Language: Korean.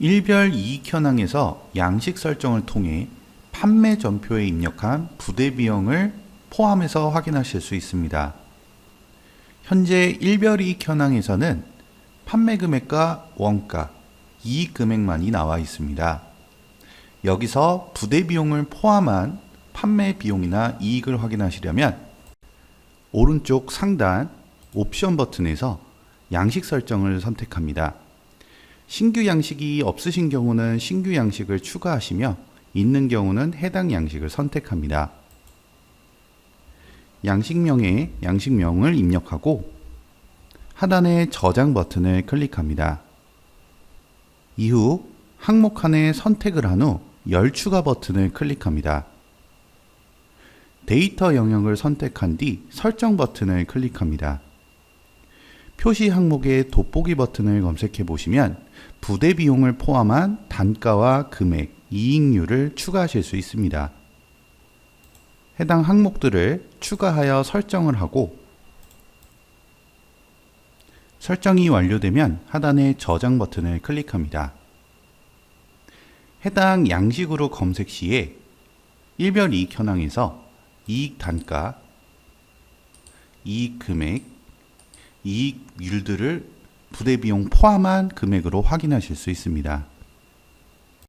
일별 이익 현황에서 양식 설정을 통해 판매 전표에 입력한 부대 비용을 포함해서 확인하실 수 있습니다. 현재 일별 이익 현황에서는 판매 금액과 원가, 이익 금액만이 나와 있습니다. 여기서 부대 비용을 포함한 판매 비용이나 이익을 확인하시려면 오른쪽 상단 옵션 버튼에서 양식 설정을 선택합니다. 신규 양식이 없으신 경우는 신규 양식을 추가하시며 있는 경우는 해당 양식을 선택합니다. 양식명에 양식명을 입력하고 하단의 저장 버튼을 클릭합니다. 이후 항목 칸에 선택을 한 후 열 추가 버튼을 클릭합니다. 데이터 영역을 선택한 뒤 설정 버튼을 클릭합니다. 표시 항목의 돋보기 버튼을 검색해 보시면 부대 비용을 포함한 단가와 금액, 이익률을 추가하실 수 있습니다. 해당 항목들을 추가하여 설정을 하고 설정이 완료되면 하단의 저장 버튼을 클릭합니다. 해당 양식으로 검색 시에 일별 이익 현황에서 이익 단가, 이익 금액, 이익률들을 부대 비용 포함한 금액으로 확인하실 수 있습니다.